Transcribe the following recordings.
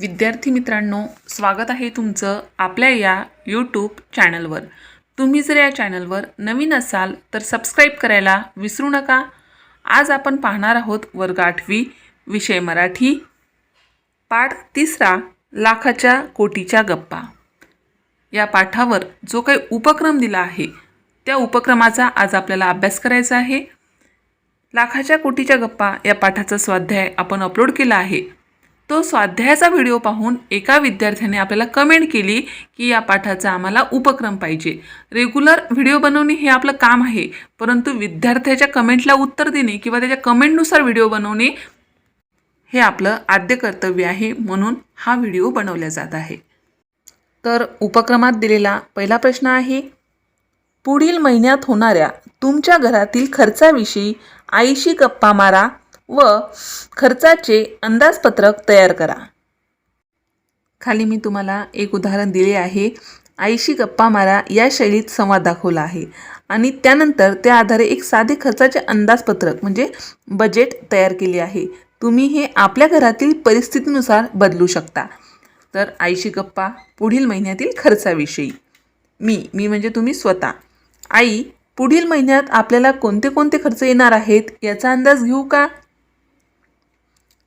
विद्यार्थी मित्रांनो स्वागत आहे तुमचं आपल्या या यूट्यूब चॅनलवर तुम्ही जर या चॅनलवर नवीन असाल तर सबस्क्राईब करायला विसरू नका. आज आपण पाहणार आहोत वर्ग आठवी विषय मराठी पाठ तिसरा लाखाच्या कोटीच्या गप्पा. या पाठावर जो काही उपक्रम दिला आहे त्या उपक्रमाचा आज आपल्याला अभ्यास करायचा आहे. लाखाच्या कोटीच्या गप्पा या पाठाचा स्वाध्याय आपण अपलोड केला आहे. तो स्वाध्यायाचा व्हिडिओ पाहून एका विद्यार्थ्याने आपल्याला कमेंट केली की या पाठाचा आम्हाला उपक्रम पाहिजे. रेग्युलर व्हिडिओ बनवणे हे आपलं काम आहे परंतु विद्यार्थ्याच्या कमेंटला उत्तर देणे किंवा त्याच्या कमेंटनुसार व्हिडिओ बनवणे हे आपलं आद्य कर्तव्य आहे म्हणून हा व्हिडिओ बनवला जात आहे. तर उपक्रमात दिलेला पहिला प्रश्न आहे पुढील महिन्यात होणाऱ्या तुमच्या घरातील खर्चाविषयी आईशी गप्पा मारा. व खर्चाचे अंदाजपत्रक तयार करा. खाली मी तुम्हाला एक उदाहरण दिले आहे. आईशी गप्पा मारा या शैलीत संवाद दाखवला आहे. आणि त्यानंतर त्या आधारे एक साधे खर्चाचे अंदाजपत्रक म्हणजे बजेट तयार केले आहे. तुम्ही हे आपल्या घरातील परिस्थितीनुसार बदलू शकता. तर आईशी गप्पा पुढील महिन्यातील खर्चाविषयी. मी मी म्हणजे तुम्ही स्वतः. आई पुढील महिन्यात आपल्याला कोणते कोणते खर्च येणार आहेत याचा अंदाज घेऊ का?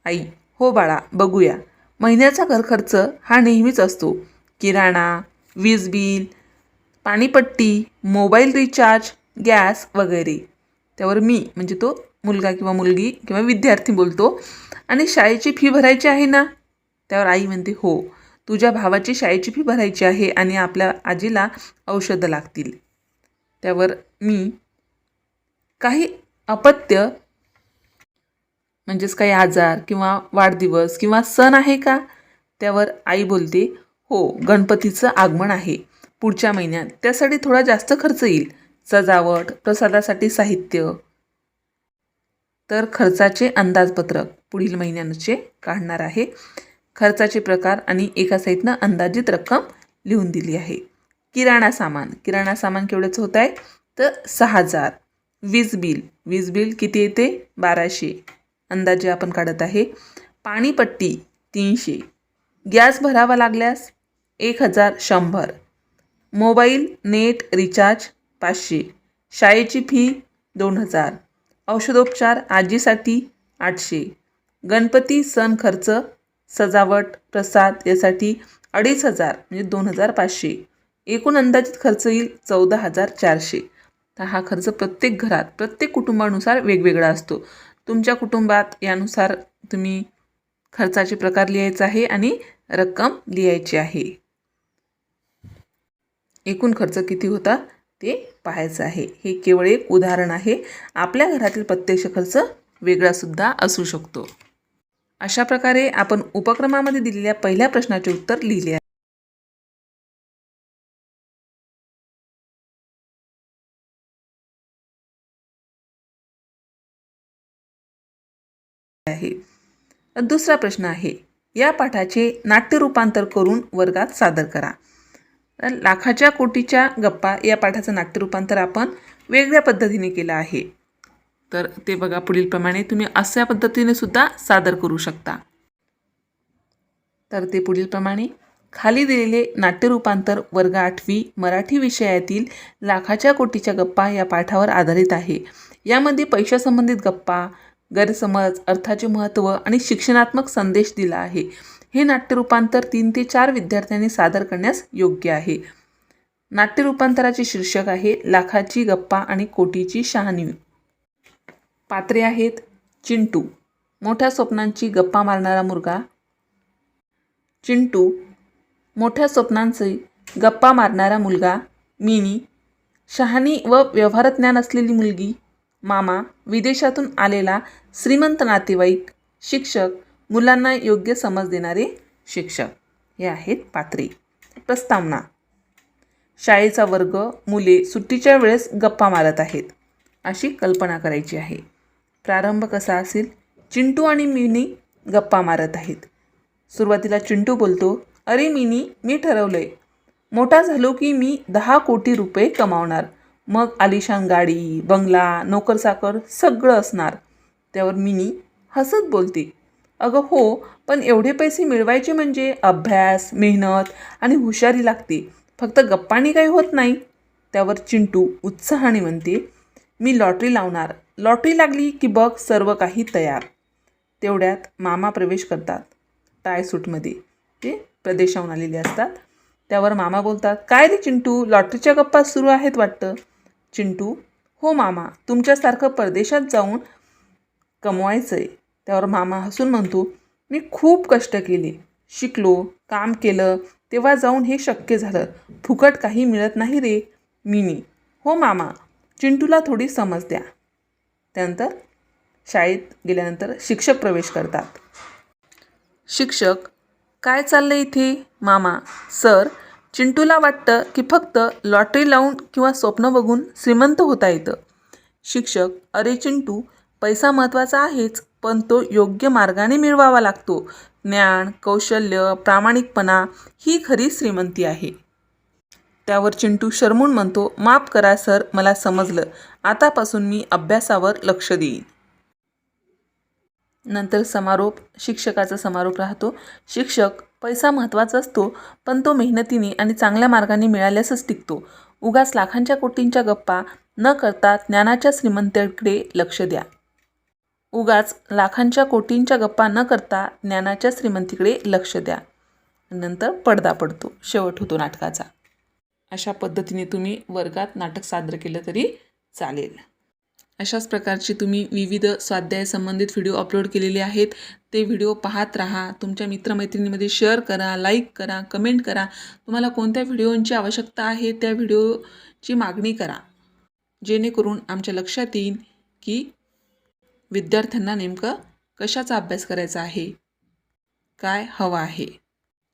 आई हो बाळा बघूया. महिन्याचा घर खर्च हा नेहमीच असतो. किराणा वीज बिल पाणीपट्टी मोबाईल रिचार्ज गॅस वगैरे. त्यावर मी म्हणजे तो मुलगा किंवा मुलगी किंवा विद्यार्थी बोलतो. आणि शाळेची फी भरायची आहे ना? त्यावर आई म्हणते हो तुझ्या भावाची शाळेची फी भरायची आहे आणि आपल्या आजीला औषधं लागतील. त्यावर मी काही अपत्य म्हणजेच काही आजार किंवा वाढदिवस किंवा सण आहे का? त्यावर आई बोलते हो गणपतीचं आगमन आहे. पुढच्या महिन्यात त्यासाठी थोडा जास्त खर्च येईल. सजावट प्रसादासाठी साहित्य. तर खर्चाचे अंदाजपत्रक पुढील महिन्याचे काढणार आहे. खर्चाचे प्रकार आणि एका साईडनं अंदाजित रक्कम लिहून दिली आहे. किराणा सामान. किराणा सामान केवढंच होत आहे? तर सहा हजार. वीज बिल. वीज बिल किती येते? बाराशे. अंदाजे आपण काढत आहे. पाणीपट्टी तीनशे. गॅस भरावा लागल्यास एक हजार शंभर. मोबाईल नेट रिचार्ज पाचशे. शाळेची फी दोन हजार. औषधोपचार आजीसाठी आठशे. गणपती सण खर्च सजावट प्रसाद यासाठी अडीच हजार म्हणजे दोन हजार पाचशे. एकूण अंदाजित खर्च येईल चौदा हजार चारशे. तर हा खर्च प्रत्येक घरात प्रत्येक कुटुंबानुसार वेगवेगळा असतो. तुमच्या कुटुंबात यानुसार तुम्ही खर्चाचे प्रकार लिहायचा आहे आणि रक्कम लिहायची आहे. एकूण खर्च किती होता ते पाहायचं आहे. हे केवळ एक उदाहरण आहे. आपल्या घरातील प्रत्यक्ष खर्च वेगळासुद्धा असू शकतो. अशा प्रकारे आपण उपक्रमामध्ये दिलेल्या पहिल्या प्रश्नाचे उत्तर लिहिले आहे. दुसरा प्रश्न आहे. या पाठाचे नाट्य रूपांतर करून वर्गात सादर करा. तर लाखाच्या कोटीच्या गप्पा या पाठाचं नाट्य रूपांतर आपण वेगळ्या पद्धतीने केलं आहे. तर ते बघा पुढीलप्रमाणे तुम्ही अशा पद्धतीने सुद्धा सादर करू शकता. तर ते पुढीलप्रमाणे खाली दिलेले नाट्य रूपांतर वर्ग आठवी मराठी विषयातील लाखाच्या कोटीच्या गप्पा या पाठावर आधारित आहे. यामध्ये पैशासंबंधित गप्पा गैरसमज अर्थाचे महत्त्व आणि शिक्षणात्मक संदेश दिला आहे. हे नाट्यरूपांतर तीन ते चार विद्यार्थ्यांनी सादर करण्यास योग्य आहे. नाट्यरूपांतराचे शीर्षक आहे लाखाची गप्पा आणि कोटीची शहाणी. पात्रे आहेत चिंटू. मोठ्या स्वप्नांची गप्पा मारणारा मुलगा. चिंटू. मोठ्या स्वप्नांचे गप्पा मारणारा मुलगा. मिनी. शहाणी व व्यवहारज्ञान असलेली मुलगी. मामा विदेशातून आलेला श्रीमंत नातेवाईक शिक्षक मुलांना योग्य समज देणारे शिक्षक. हे आहेत पात्रे. प्रस्तावना. शाळेचा वर्ग मुले सुट्टीच्या वेळेस गप्पा मारत आहेत अशी कल्पना करायची आहे. प्रारंभ कसा असेल? चिंटू आणि मिनी गप्पा मारत आहेत. सुरुवातीला चिंटू बोलतो अरे मिनी मी ठरवलं आहे मोठा झालो की मी दहा कोटी रुपये कमावणार. मग आलिशान गाडी बंगला नोकरचाकर सगळं असणार. त्यावर मिनी हसत बोलते. अगं हो पण एवढे पैसे मिळवायचे म्हणजे अभ्यास मेहनत आणि हुशारी लागते. फक्त गप्पाने काही होत नाही. त्यावर चिंटू उत्साहाने म्हणते मी लॉटरी लावणार. लॉटरी लागली की बघ सर्व काही तयार. तेवढ्यात मामा प्रवेश करतात. टाय सूटमध्ये ते प्रदेशाहून आलेले असतात. त्यावर मामा बोलतात काय रे चिंटू लॉटरीच्या गप्पा सुरू आहेत वाटतं. चिंटू हो मामा तुमच्यासारखं परदेशात जाऊन कमवायचं आहे त्यावर मामा हसून म्हणतो मी खूप कष्ट केले. शिकलो काम केलं तेव्हा जाऊन हे शक्य झालं. फुकट काही मिळत नाही रे मिनी. हो मामा चिंटूला थोडी समज द्या. त्यानंतर शाळेत गेल्यानंतर शिक्षक प्रवेश करतात. शिक्षक काय चाललं इथे? मामा सर चिंटूला वाटतं की फक्त लॉटरी लावून किंवा स्वप्न बघून श्रीमंत होता येतं. शिक्षक अरे चिंटू पैसा महत्त्वाचा आहेच पण तो योग्य मार्गाने मिळवावा लागतो. ज्ञान कौशल्य प्रामाणिकपणा ही खरी श्रीमंती आहे. त्यावर चिंटू शर्मून म्हणतो माफ करा सर मला समजलं. आतापासून मी अभ्यासावर लक्ष देईन. नंतर समारोप शिक्षकाचा समारोप राहतो. शिक्षक पैसा महत्त्वाचा असतो पण तो मेहनतीने आणि चांगल्या मार्गाने मिळाल्यासच टिकतो. उगाच लाखांच्या कोटींच्या गप्पा न करता ज्ञानाच्या श्रीमंतीकडे लक्ष द्या. उगाच लाखांच्या कोटींच्या गप्पा न करता ज्ञानाच्या श्रीमंतीकडे लक्ष द्या. नंतर पडदा पडतो. शेवट होतो नाटकाचा. अशा पद्धतीने तुम्ही वर्गात नाटक सादर केलं तरी चालेल. अशाच प्रकारचे तुम्ही विविध स्वाध्याय संबंधित व्हिडिओ अपलोड केलेले आहेत. ते व्हिडिओ पाहत राहा. तुमच्या मित्रमैत्रिणीमध्ये शेअर करा लाईक करा कमेंट करा. तुम्हाला कोणत्या व्हिडिओंची आवश्यकता आहे त्या व्हिडिओची मागणी करा. जेणेकरून आमच्या लक्षात येईल की विद्यार्थ्यांना नेमकं कशाचा अभ्यास करायचा आहे? काय हवं आहे?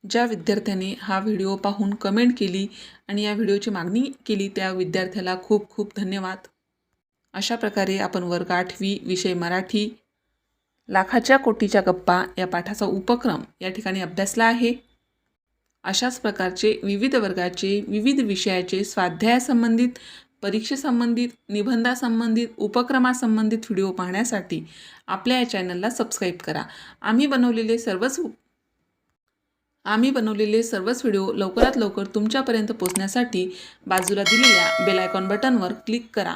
ज्या विद्यार्थ्याने हा व्हिडिओ पाहून कमेंट केली आणि या व्हिडिओची मागणी केली त्या विद्यार्थ्याला खूप खूप धन्यवाद. अशा प्रकारे आपण वर्ग आठवी विषय मराठी लाखाच्या कोटीच्या गप्पा या पाठाचा उपक्रम या ठिकाणी अभ्यासला आहे. अशाच प्रकारचे विविध वर्गाचे विविध विषयाचे स्वाध्यायासंबंधित परीक्षेसंबंधित निबंधासंबंधित उपक्रमासंबंधित व्हिडिओ पाहण्यासाठी आपल्या या चॅनलला सबस्क्राईब करा. आम्ही बनवलेले सर्वच आम्ही बनवलेले सर्वच व्हिडिओ लवकरात लवकर तुमच्यापर्यंत पोहोचण्यासाठी बाजूला दिलेल्या बेलायकॉन बटनवर क्लिक करा.